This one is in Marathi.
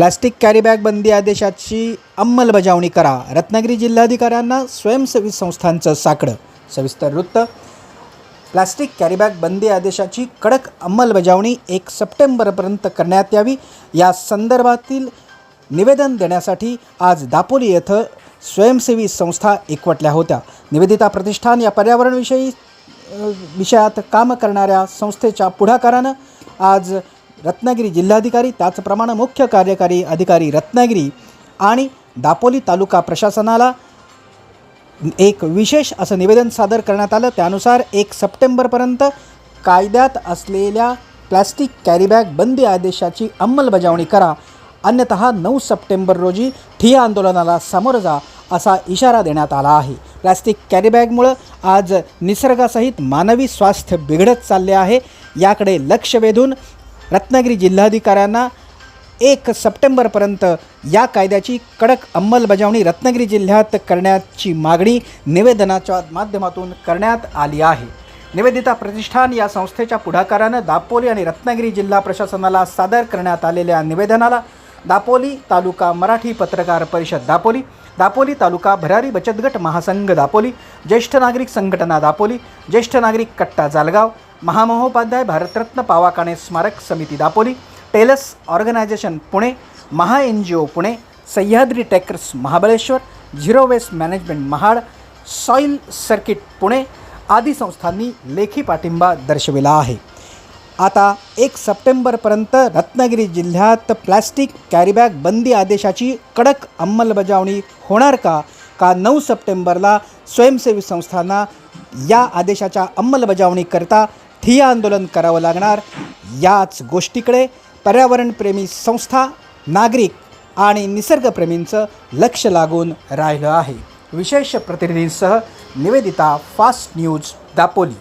प्लास्टिक कॅरीबॅग बंदी आदेशाची अंमलबजावणी करा. रत्नागिरी जिल्हाधिकाऱ्यांना स्वयंसेवी संस्थांचं साकडं. सविस्तर वृत्त. प्लास्टिक कॅरीबॅग बंदी आदेशाची कडक अंमलबजावणी एक सप्टेंबरपर्यंत करण्यात यावी. या संदर्भातील निवेदन देण्यासाठी आज दापोली येथं स्वयंसेवी संस्था एकवटल्या होत्या. निवेदिता प्रतिष्ठान या पर्यावरणविषयी विषयात काम करणाऱ्या संस्थेच्या पुढाकारानं आज रत्नागिरी जिल्हाधिकारी त्याचप्रमाणे मुख्य कार्यकारी अधिकारी रत्नागिरी आणि दापोली तालुका प्रशासनाला एक विशेष असं निवेदन सादर करण्यात आलं. त्यानुसार एक सप्टेंबरपर्यंत कायद्यात असलेल्या प्लॅस्टिक कॅरीबॅग बंदी आदेशाची अंमलबजावणी करा. अन्यतः नऊ सप्टेंबर रोजी ठिया आंदोलनाला सामोरं जा असा इशारा देण्यात आला आहे. प्लॅस्टिक कॅरीबॅगमुळं आज निसर्गासहित मानवी स्वास्थ्य बिघडत चालले आहे. याकडे लक्ष वेधून रत्नागिरी जिल्हाधिकाऱ्यांना एक सप्टेंबरपर्यंत या कायद्याची कडक अंमलबजावणी रत्नागिरी जिल्ह्यात करण्याची मागणी निवेदनाच्या माध्यमातून करण्यात आली आहे. निवेदिता प्रतिष्ठान या संस्थेच्या पुढाकारानं दापोली आणि रत्नागिरी जिल्हा प्रशासनाला सादर करण्यात आलेल्या निवेदनाला दापोली तालुका मराठी पत्रकार परिषद दापोली दापोली तालुका भरारी बचत गट महासंघ दापोली ज्येष्ठ नागरिक संघटना दापोली ज्येष्ठ नागरिक कट्टा जालगाव महामहोपाध्याय भारतरत्न पावाकाणे स्मारक समिती Dapoli Tellus organisation Pune Maha N G O Pune Sahyadri trekkers Mahabaleshwar zero waste management Mahad soil circuit Pune आदी संस्थांनी लेखी पाठिंबा दर्शविला आहे. आता एक सप्टेंबरपर्यंत रत्नागिरी जिल्ह्यात प्लॅस्टिक कॅरीबॅग बंदी आदेशाची कडक अंमलबजावणी होणार का? का नऊ सप्टेंबरला स्वयंसेवी संस्थांना या आदेशाच्या अंमलबजावणीकरता ठिय्या आंदोलन करावं लागणार. याच गोष्टीकडे पर्यावरणप्रेमी संस्था नागरिक आणि निसर्गप्रेमींचं लक्ष लागून राहिलं आहे. विशेष प्रतिनिधींसह निवेदिता फास्ट न्यूज दापोली.